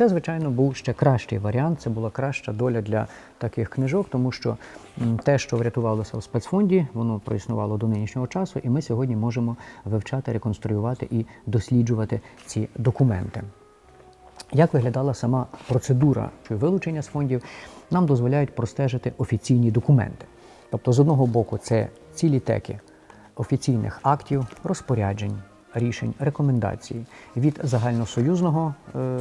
Це, звичайно, був ще кращий варіант. Це була краща доля для таких книжок, тому що те, що врятувалося в спецфонді, воно проіснувало до нинішнього часу, і ми сьогодні можемо вивчати, реконструювати і досліджувати ці документи. Як виглядала сама процедура вилучення з фондів, нам дозволяють простежити офіційні документи. Тобто, з одного боку, це цілі теки офіційних актів, розпоряджень, рішень, рекомендацій від загальносоюзного е,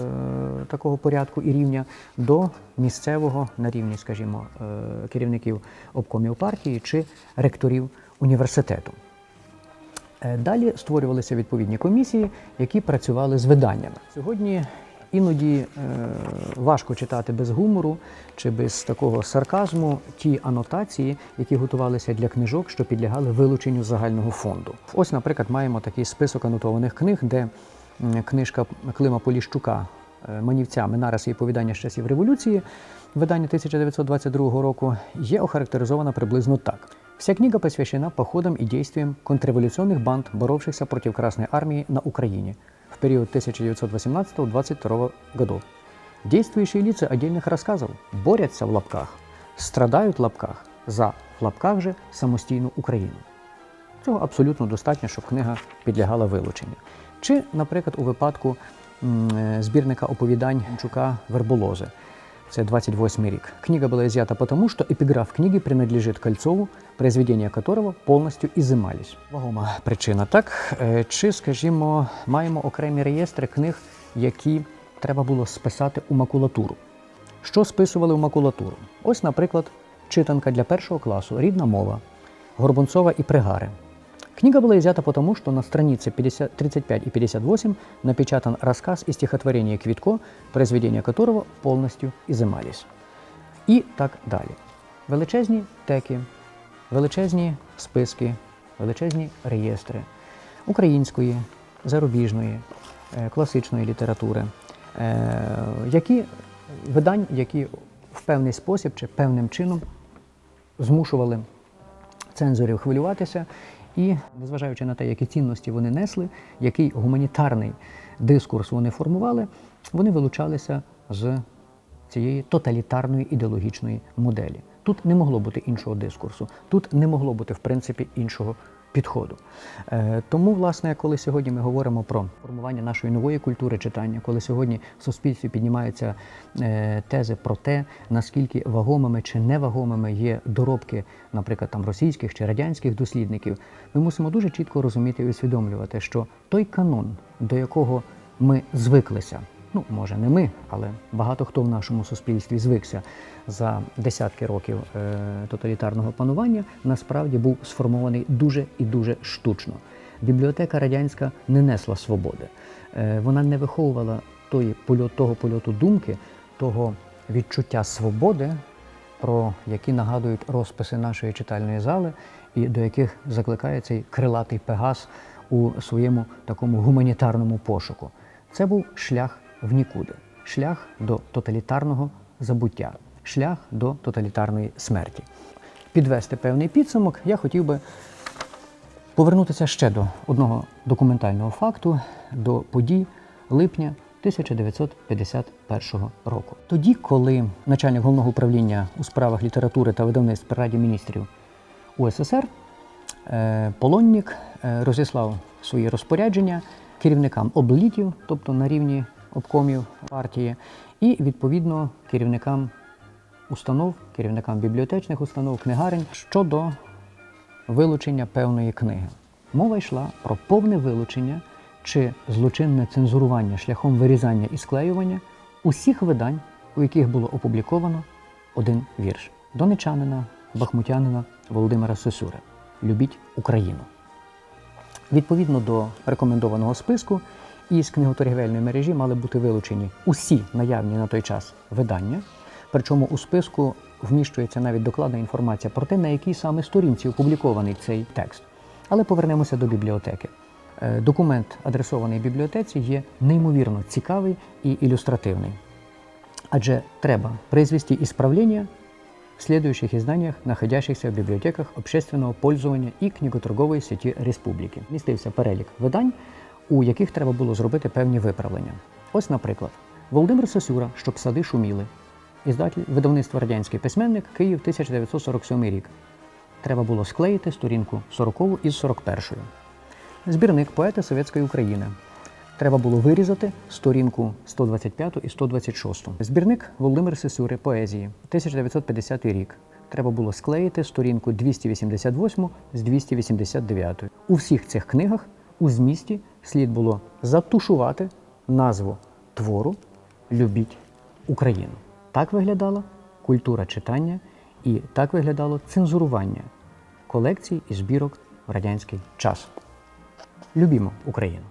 такого порядку і рівня до місцевого на рівні, скажімо, е, керівників обкомів партії чи ректорів університету. Е, Далі створювалися відповідні комісії, які працювали з виданнями. Сьогодні іноді е, важко читати без гумору чи без такого сарказму ті анотації, які готувалися для книжок, що підлягали вилученню загального фонду. Ось, наприклад, маємо такий список анотованих книг, де книжка Клима Поліщука е, Манівця Минарас і повідання з часів революції, видання 1922 року, є охарактеризована приблизно так. Вся книга посвящена походам и действиям контрреволюционных банд, боровшихся против Красной Армии на Украине в период 1918-22 годов. Действующие лица отдельных рассказов борются в лапках, страдают в лапках за в лапках же самостійну Україну. Цього абсолютно достатньо, щоб книга підлягала вилученню. Чи, наприклад, у випадку е, збірника оповідань Чука Верболози. Це 28 рік. Книга была изъята потому, что эпиграф книги принадлежит Кольцову, произведения которого повністю ізимались. Вагома причина, так? Е, Чи, скажімо, маємо окремі реєстри книг, які треба було списати у макулатуру. Що списували у макулатуру? Ось, наприклад, читанка для першого класу Рідна мова Горбунцова і Пригари. Книга была изъята потому, что на странице 50, 35 и 58 напечатан рассказ и стихотворение Квитко, произведения которого полностью изымались. І так далі. Величезні теки, величезні списки, величезні реєстри української, зарубіжної, е, класичної літератури, е, які видань, які в певний спосіб чи певним чином змушували цензорів хвилюватися, і, незважаючи на те, які цінності вони несли, який гуманітарний дискурс вони формували, вони вилучалися з цієї тоталітарної ідеологічної моделі. Тут не могло бути іншого дискурсу, тут не могло бути, в принципі, іншого підходу. Е, тому, власне, коли сьогодні ми говоримо про формування нашої нової культури читання, коли сьогодні в суспільстві піднімаються е, тези про те, наскільки вагомими чи невагомими є доробки, наприклад, там російських чи радянських дослідників, ми мусимо дуже чітко розуміти і усвідомлювати, що той канон, до якого ми звиклися, ну може не ми, але багато хто в нашому суспільстві звикся за десятки років е, тоталітарного панування, насправді був сформований дуже і дуже штучно. Бібліотека радянська не несла свободи. Е, вона не виховувала тої польот, того польоту думки, того відчуття свободи, про які нагадують розписи нашої читальної зали, і до яких закликає цей крилатий пегас у своєму такому гуманітарному пошуку. Це був шлях в нікуди, шлях до тоталітарного забуття, шлях до тоталітарної смерті. Підвести певний підсумок, я хотів би повернутися ще до одного документального факту, до подій липня 1951 року. Тоді, коли начальник головного управління у справах літератури та видавництв при Раді міністрів УССР е, Полоннік е, розіслав свої розпорядження керівникам облітів, тобто на рівні обкомів партії, і відповідно керівникам установ, керівникам бібліотечних установ, книгарень щодо вилучення певної книги. Мова йшла про повне вилучення чи злочинне цензурування шляхом вирізання і склеювання усіх видань, у яких було опубліковано один вірш донечанина, бахмутянина Володимира Сосюри Любіть Україну. Відповідно до рекомендованого списку, із книготоргівельної мережі мали бути вилучені усі наявні на той час видання. Причому у списку вміщується навіть докладна інформація про те, на якій саме сторінці опублікований цей текст. Але повернемося до бібліотеки. Е, Документ, адресований бібліотеці, є неймовірно цікавий і ілюстративний. Адже треба произвести исправления в следующих изданиях, находящихся в библиотеках общественного пользования і книготоргової сеті республіки. Містився перелік видань, у яких треба було зробити певні виправлення. Ось, наприклад, Володимир Сосюра, щоб сади шуміли. Іздатель видавництва радянський письменник Київ 1947 рік. Треба було склеїти сторінку 40 із 41. Збірник поети Совєтської України. Треба було вирізати сторінку 125 і 126. Збірник Володимир Сесюри поезії 1950 рік. Треба було склеїти сторінку 288 з 289. У всіх цих книгах у змісті слід було затушувати назву твору Любіть Україну. Так виглядала культура читання і так виглядало цензурування колекцій і збірок в радянський час. Любімо Україну!